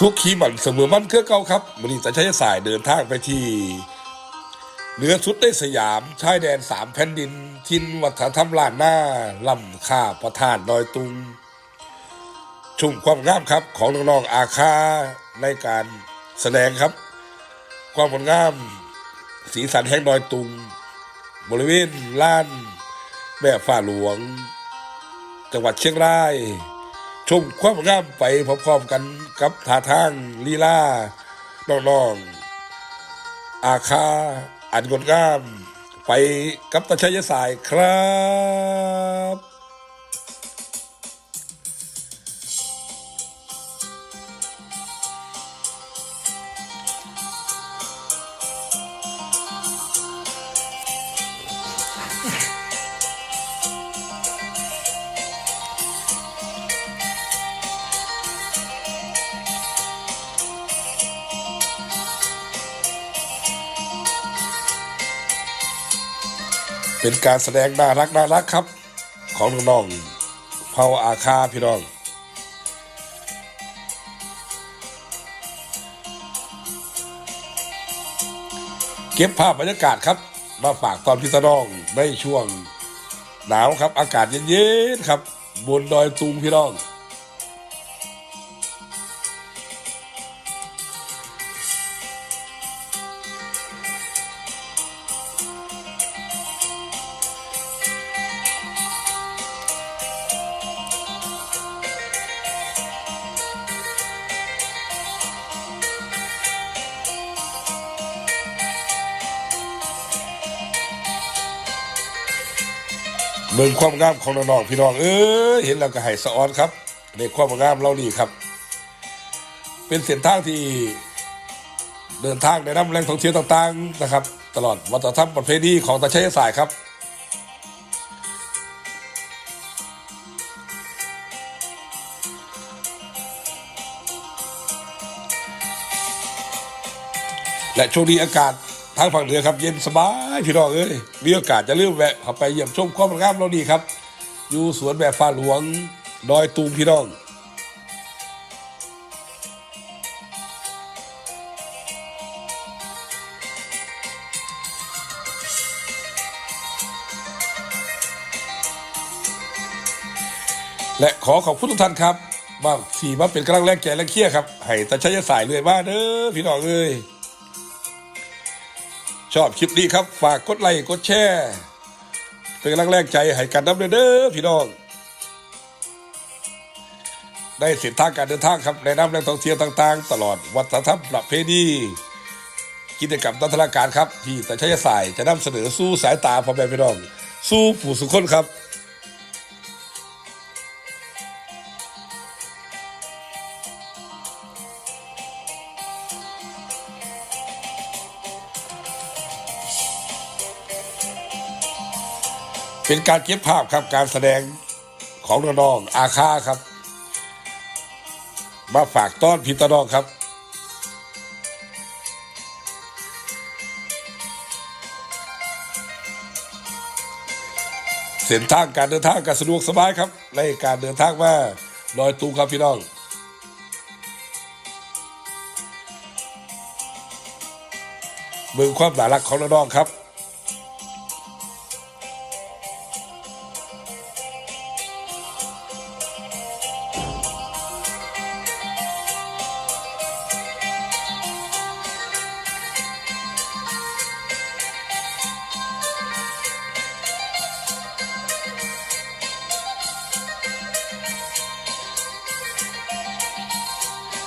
สุขีมันเสมอมันเครือเก่าครับวันนี้จะใช้สายเดินทางไปที่เหนือสุดในสยามชายแดนสามแผ่นดิน ทินวัฒนธรรมล้านหน้าลำค่าประทานดอยตุง ชุ่มความงามครับของน้องๆอาคาในการแสดงครับ ความงดงาม สีสันแห่งดอยตุง บริเวณล้าน แม่ฝ่าหลวง จังหวัดเชียงราย ชมความงามไปพร้อมๆกันกับท่าทางลีลาน้องๆ อาคาอันงดงาม ไปกับตะชัยสายครับ เป็นการแสดงน่ารักน่ารักครับ ของน้องๆเผาอาคาพี่น้องเก็บภาพบรรยากาศครับมาฝากตอนพี่ตน้องในช่วงหนาวครับ อากาศเย็นๆครับ บนดอยตุงพี่น้อง เบิ่งความงามของน้องๆพี่น้องเอ้ยเห็นแล้วก็ให้สะออนครับในความงามเรานี่ครับ เป็นเส้นทางที่เดินทางในน้ำแหล่งท่องเที่ยวต่างๆนะครับ ตลอดวัฒนธรรมประเพณีของตาชัยสายครับและช่วงนี้อากาศ ทางฝั่งเหนือครับเย็นสบายพี่น้องเอ้ยมีโอกาสจะเลื่อมแวะเข้าไปเยี่ยมชมความงามเราดีครับ อยู่สวนแบบฟ้าหลวงดอยตูมพี่น้องและขอขอบคุณทุกท่านครับมาสี่มาเป็นกำลังแรงใจและเคียครับให้ตาชัยสายเลยมาเด้อพี่น้องเอ้ย ชอบคลิปนี้ครับ ฝากกดไลค์กดแชร์เป็นกำลังแรงใจให้กันน้ำเด้อพี่น้อง ได้เส้นทางการเดินทางครับในน้ำแรงท่องเที่ยวต่างๆ ตลอดวัฒนธรรมประเพณีกิจกรรมตันทนาการครับ ที่แต่ชัยสายจะนำเสนอสู้สายตาพ่อแม่พี่น้อง สู้ผู้สุขคนครับ เป็นการเก็บภาพครับการแสดงของน้องอาคาครับ มาฝากต้อนพี่ตะน้องครับเส้นทางการเดินทางก็สะดวกสบายครับ ในการเดินทางมาลอยตูครับพี่น้อง เมืองความน่ารักของน้องครับ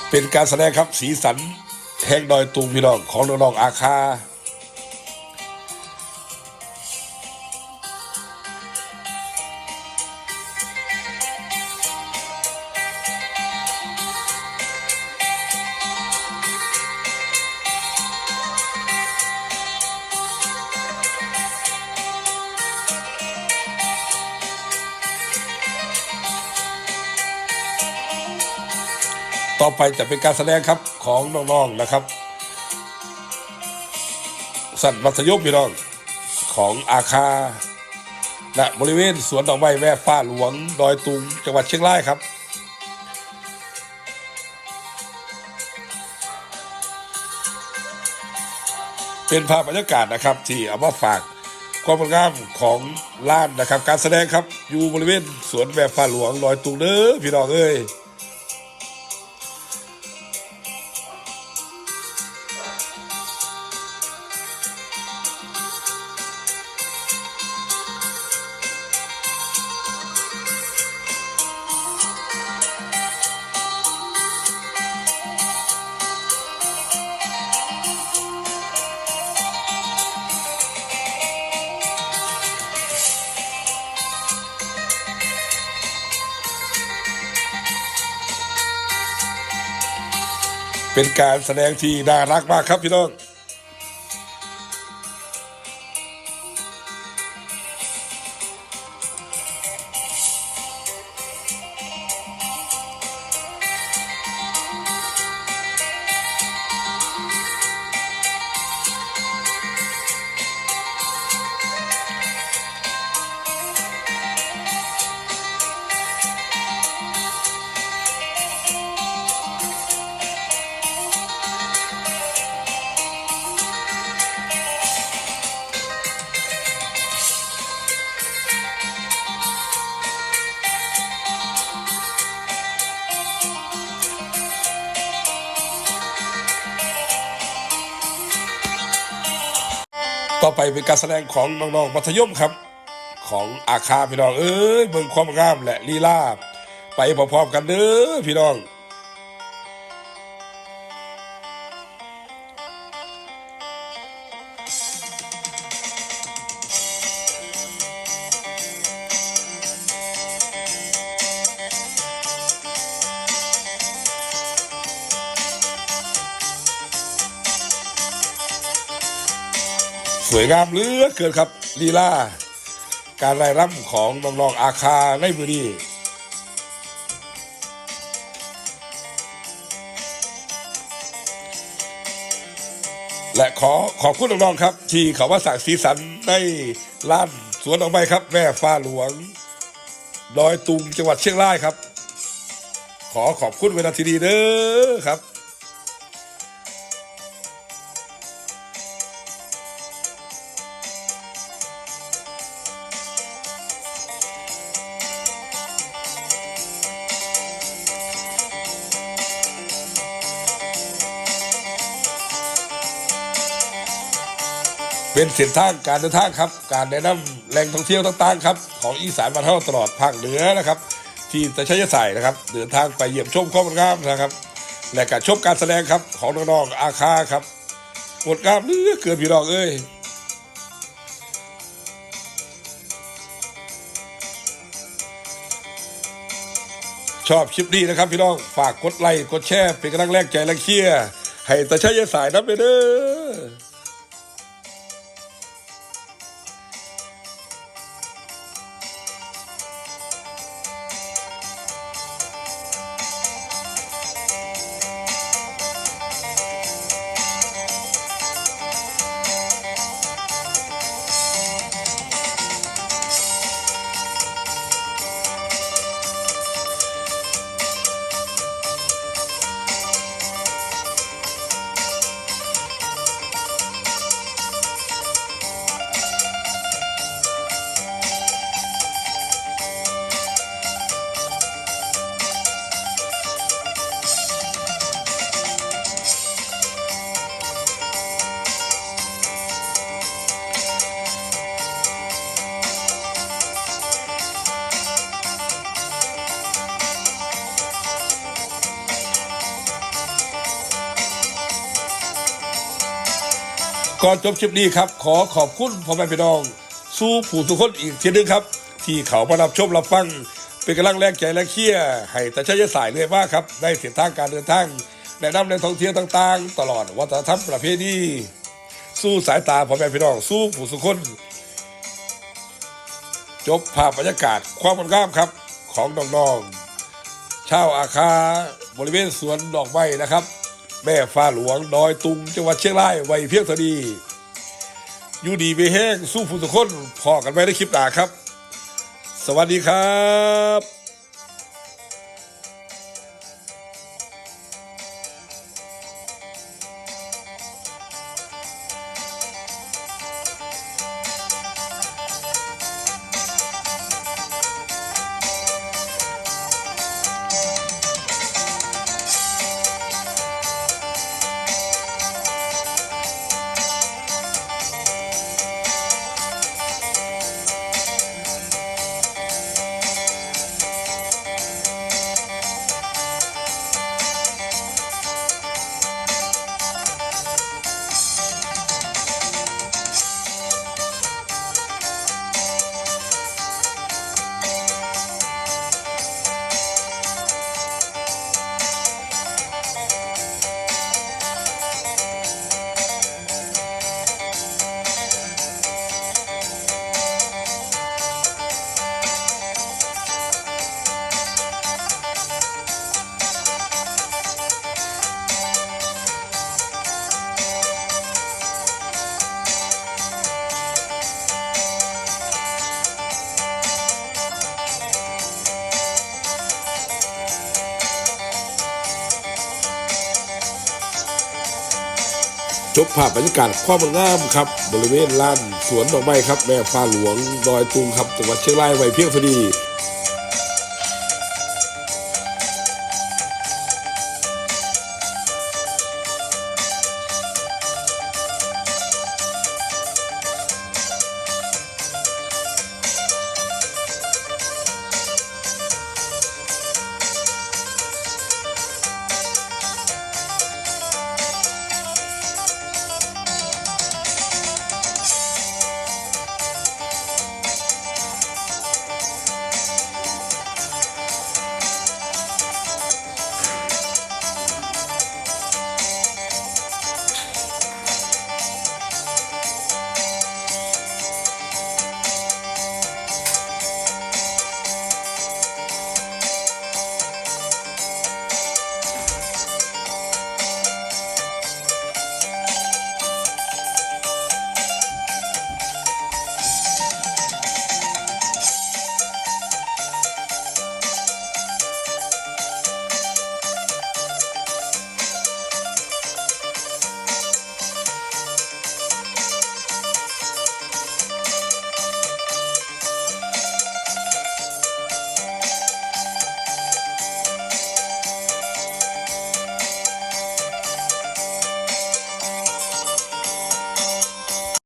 เป็นการแสดงครับสีสันแห่งดอยตุงพี่น้องของน้องๆอาคา ไปแต่เป็นการแสดงครับของน้องๆนะครับ สัตว์มัธยมพี่น้องของอาคาณบริเวณสวนดอกไม้แม่ฟ้าหลวงดอยตุงจังหวัดเชียงรายครับ เป็นภาพบรรยากาศนะครับ ที่เอามาฝากความงามของล้านนะครับ การแสดงครับอยู่บริเวณสวนแว่ฟ้าหลวงลอยตุงเด้อพี่น้องเอ้ย เป็นการแสดงที่น่ารักมากครับพี่น้อง ต่อไปเป็นการแสดงของน้องๆมัธยมครับ ของอาคาพี่น้องเอ้ยเบิ่งความงามและลีลาไปพร้อมๆกันเด้อพี่น้อง สวยงามเหลือเกินครับลีลาการไล่รำของน้องๆอาคาในมือนี้และขอขอบคุณน้องๆครับ ที่เขาว่าสั่งสีสันในล้านสวนออกไปครับ แม่ฟ้าหลวงดอยตุงจังหวัดเชียงรายครับ ขอขอบคุณเวลาทีดีเด้อครับ เป็นเส้นทางการเดินทางครับ การแนะนำแหล่งท่องเที่ยวต่างๆครับของอีสานบ้านเฮาตลอดภาคเหนือนะครับ ที่ตะชัยใส่นะครับ เดินทางไปเยี่ยมชมความงดงามนะครับ และการชมการแสดงครับของน้องๆอาคาครับงดงามเหลือเกินพี่น้องเอ้ยชอบคลิปนี้นะครับพี่น้องฝากกดไลค์กดแชร์เป็นกำลังแรงใจแรงเชียร์ให้ตาชัยสายน้ำไปเด้อ ก่อนจบคลิปนี้ครับ ขอขอบคุณพ่อแม่พี่น้อง สู้ผู้ทุกคนอีกทีหนึงครับ ที่เขามารับชมรับฟัง เป็นกำลังแรงใจและเคียร์ให้แต่ใช้สายเลยมาครับได้เส้นทางการเดินทางแนะนำในท่องเที่ยวต่างๆ ตลอดวัฒนธรรมประเพณีสู้สายตาพ่อแม่พี่น้องสู้ผู้ทุกคนจบภาพบรรยากาศความงดงามครับของน้องๆชาวอาคาบริเวณสวนดอกไม้นะครับ แม่ฟ้าหลวงดอยตุงจังหวัดเชียงรายไวยเพียงเท่านี้อยู่ดีไปแห้งสู้ผู้สุคนพอกันไว้ในคลิปหน้าครับ สวัสดีครับ จบภาพบรรยากาศความงามครับ บริเวณลานสวนดอกไม้ครับ แม่ฟ้าหลวงดอยตุงครับจังหวัดเชียงรายไว้เพียงพอดี